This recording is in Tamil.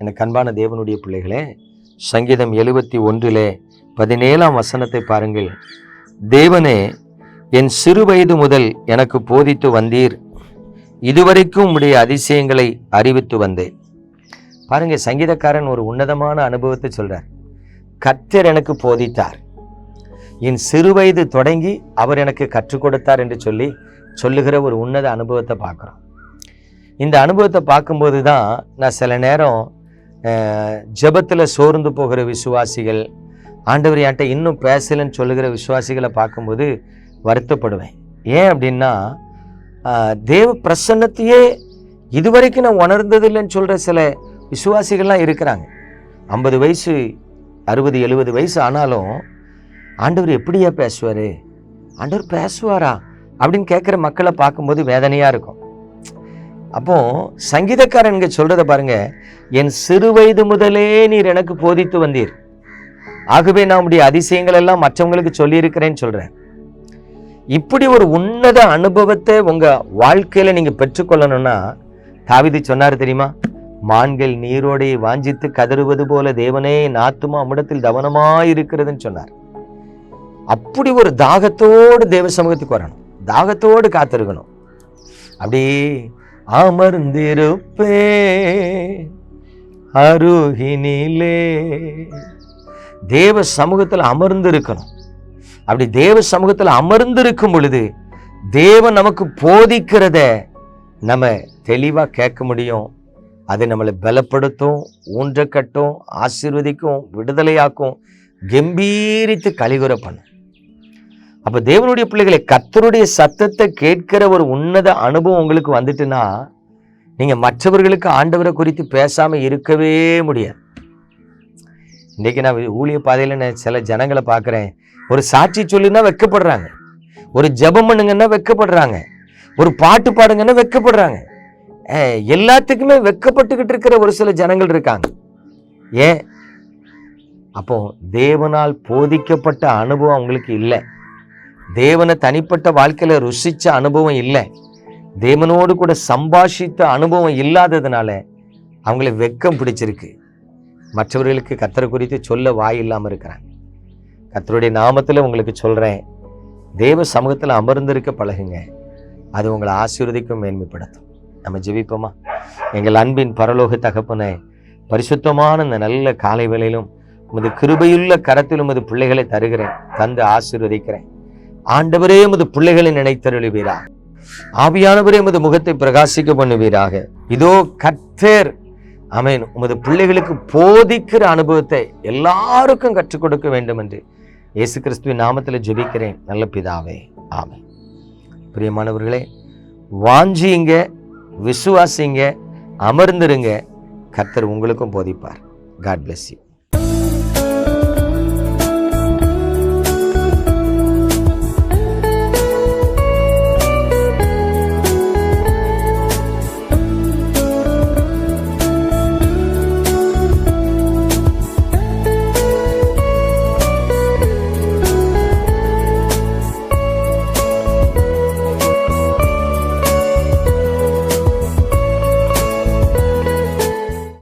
எனக்கு அன்பான தேவனுடைய பிள்ளைகளே சங்கீதம் எழுபத்தி ஒன்றிலே பதினேழாம் வசனத்தை பாருங்கள். தேவனே என் சிறு வயது முதல் எனக்கு போதித்து வந்தீர். இதுவரைக்கும் உடைய அதிசயங்களை அறிவித்து வந்தேன். பாருங்க சங்கீதக்காரன் ஒரு உன்னதமான அனுபவத்தை சொல்றார். கர்த்தர் எனக்கு போதித்தார். என் சிறு வயது தொடங்கி அவர் எனக்கு கற்றுக் கொடுத்தார் என்று சொல்லி சொல்லுகிற ஒரு உன்னத அனுபவத்தை பார்க்குறோம். இந்த அனுபவத்தை பார்க்கும்போது தான் நான் சில நேரம் ஜெபத்தில் சோர்ந்து போகிற விசுவாசிகள் ஆண்டவர் என்கிட்ட இன்னும் பேசலைன்னு சொல்லுகிற விசுவாசிகளை பார்க்கும்போது வருத்தப்படுவேன். ஏன் அப்படின்னா தேவ பிரசன்னத்தையே இதுவரைக்கும் நான் உணர்ந்ததில்லைன்னு சொல்கிற சில விசுவாசிகள்லாம் இருக்கிறாங்க. ஐம்பது வயசு அறுபது எழுபது வயசு ஆனாலும் ஆண்டவர் எப்படியா பேசுவார்? ஆண்டவர் பேசுவாரா? அப்படின்னு கேட்குற மக்களை பார்க்கும்போது வேதனையாக இருக்கும். அப்போ சங்கீதக்காரன் இங்க சொல்றத பாருங்க என் சிறு வயது முதலே நீர் எனக்கு போதித்து வந்தீர். ஆகவே நான் உடைய அதிசயங்கள் எல்லாம் மற்றவங்களுக்கு சொல்லியிருக்கிறேன்னு சொல்றேன். இப்படி ஒரு உன்னத அனுபவத்தை உங்க வாழ்க்கையில நீங்க பெற்றுக்கொள்ளணும்னா தாவிதி சொன்னார் தெரியுமா? மான்கள் நீரோடை வாஞ்சித்து கதறுவது போல தேவனே என் ஆத்துமா அமிடத்தில் கவனமாயிருக்கிறதுன்னு சொன்னார். அப்படி ஒரு தாகத்தோடு தேவ சமூகத்துக்கு வரணும். தாகத்தோடு காத்திருக்கணும். அப்படியே அமர்ந்திருப்பே அருகினிலே. தேவ சமூகத்தில் அமர்ந்து இருக்கணும் அப்படி தேவ சமூகத்தில் அமர்ந்து இருக்கும் பொழுது தேவன் நமக்கு போதிக்கிறத நம்ம தெளிவாக கேட்க முடியும். அது நம்மளை பலப்படுத்தும் ஊன்றக்கட்டும் ஆசீர்வதிக்கும் விடுதலையாக்கும் கம்பீரித்து கலிகுற பண்ணும் அப்ப தேவனுடைய பிள்ளைகளை கத்தருடைய சத்தத்தை கேட்கிற ஒரு உன்னத அனுபவம் உங்களுக்கு வந்துட்டுன்னா நீங்க மற்றவர்களுக்கு ஆண்டவரை குறித்து பேசாம இருக்கவே முடியாது. இன்னைக்கு நான் ஊழிய பாதையில நான் சில ஜனங்களை பார்க்குறேன் ஒரு சாட்சி சொல்லுன்னா வெக்கப்படுறாங்க. ஒரு ஜெபம் பண்ணுங்கன்னா வெக்கப்படுறாங்க. ஒரு பாட்டு பாடுங்கன்னா வெக்கப்படுறாங்க. எல்லாத்துக்குமே வெக்கப்பட்டுக்கிட்டு இருக்கிற ஒரு சில ஜனங்கள் இருக்காங்க. ஏன்? அப்போ தேவனால் போதிக்கப்பட்ட அனுபவம் அவங்களுக்கு இல்லை. தேவனை தனிப்பட்ட வாழ்க்கையில் ருசித்த அனுபவம் இல்லை. தேவனோடு கூட சம்பாஷித்த அனுபவம் இல்லாததுனால அவங்கள வெக்கம் பிடிச்சிருக்கு. மற்றவர்களுக்கு கத்தரை குறித்து சொல்ல வாய் இல்லாமல் இருக்கிறாங்க. கத்தருடைய நாமத்தில் உங்களுக்கு சொல்கிறேன் தேவ சமூகத்தில் அமர்ந்திருக்க பழகுங்க. அது உங்களை ஆசீர்வதிக்கும் மேன்மைப்படுத்தும். நம்ம ஜெபிப்போமா? எங்கள் அன்பின் பரலோக தகப்பனை பரிசுத்தமான இந்த நல்ல காலை வேளையிலும் உமது கிருபையுள்ள கரத்திலும் உமது பிள்ளைகளை தருகிறேன் தந்து ஆசீர்வதிக்கிறேன். ஆண்டவரே எமது பிள்ளைகளை நினைத்தருளுவீராக ஆவியானவரே எமது முகத்தை பிரகாசிக்க பண்ணுவீராக. இதோ கத்தேர் அமேன் உமது பிள்ளைகளுக்கு போதிக்கிற அனுபவத்தை எல்லாருக்கும் கற்றுக் கொடுக்க வேண்டும் என்று இயேசு கிறிஸ்துவின் நாமத்தில் ஜெபிக்கிறேன். நல்ல பிதாவே ஆமை பிரியமானவர்களே வாஞ்சிங்க விசுவாசிங்க அமர்ந்திருங்க. கர்த்தர் உங்களுக்கும் போதிப்பார். God bless you